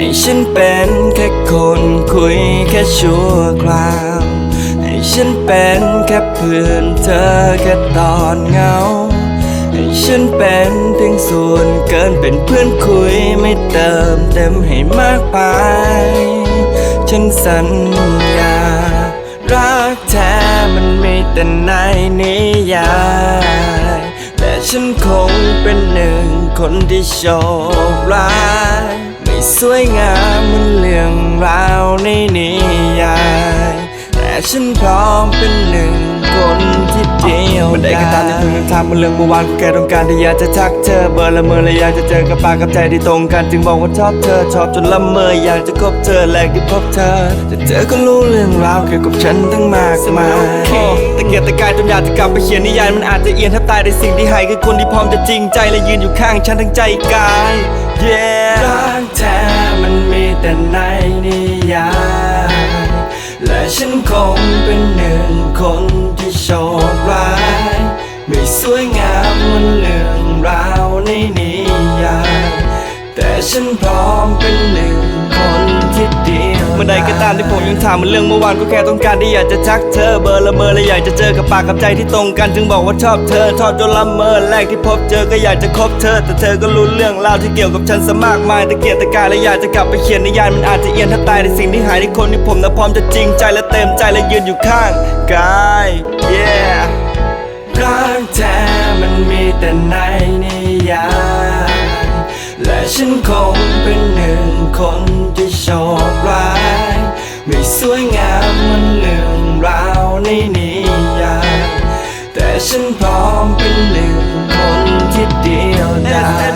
ให้ฉันเป็นแค่คนคุยแค่ชั่วคราว ให้ฉันเป็นแค่เพื่อนเธอแค่ตอนเหงา ให้ฉันเป็นเพียงส่วนเกินเป็นเพื่อนคุยไม่เติมเต็มให้มากไป ฉันสัญญา รักแท้มันมีแต่ในนิยายแต่ฉันคงเป็นหนึ่งคนที่โชคร้าย สวยงามเหมือนเรื่องราวในนิยาย แต่ฉันพร้อมเป็นหนึ่งคนที่เดียวมันได้แค่ตามที่เพิ่งทำมันเรื่องเมื่อวานก็แค่ต้องการที่อยากจะทักเธอเบอร์ละเมอเลยอยากจะเจอกับปากกับใจที่ตรงกัน จึงบอกว่าชอบเธอชอบจนละเมออยากจะคบเธอแรกที่พบเธอ แต่เธอก็รู้เรื่องราวเกี่ยวกับฉันตั้งมากมายโอ้ตะเกียกตะกายจนอยากจะกลับไปเขียนนิยายมันอาจจะเอียนถ้าตายในสิ่งที่ให้คือคนที่พร้อมจะจริงใจและยืนอยู่ข้างฉันทั้งใจกาย ฉันคงเป็นหนึ่งคนที่โชคร้าย ไม่สวยงามเหมือนเรื่องราวในนิยายแต่ฉันพร้อมเป็นหนึ่ง ใดก็ตามที่ผมยังถามมันเรื่องเมื่อวานก็แค่ต้องการที่อยากจะทักเธอเบอร์ละเมอเลยอยากจะเจอกับปากกับใจที่ตรงกันจึงบอกว่าชอบเธอชอบจนละเมอแรกที่พบเจอก็อยากจะคบเธอ แต่เธอก็รู้เรื่องราวที่เกี่ยวกับฉันซะมากมายตะเกียกตะกายและอยากจะกลับไปเขียนนิยายมันอาจจะเอียนถ้าตายในสิ่งที่หายในคนที่ผมนะพร้อมจะจริงใจและเต็มใจและยืนอยู่ข้างกาย yeah รักแท้มันมีแต่ในนิยายและฉันคงเป็นหนึ่งคนที่โชคร้าย สวยงามมันเรื่องราวในนิยายแต่ฉันพร้อมเป็นหนึ่งคนที่เดียวดาย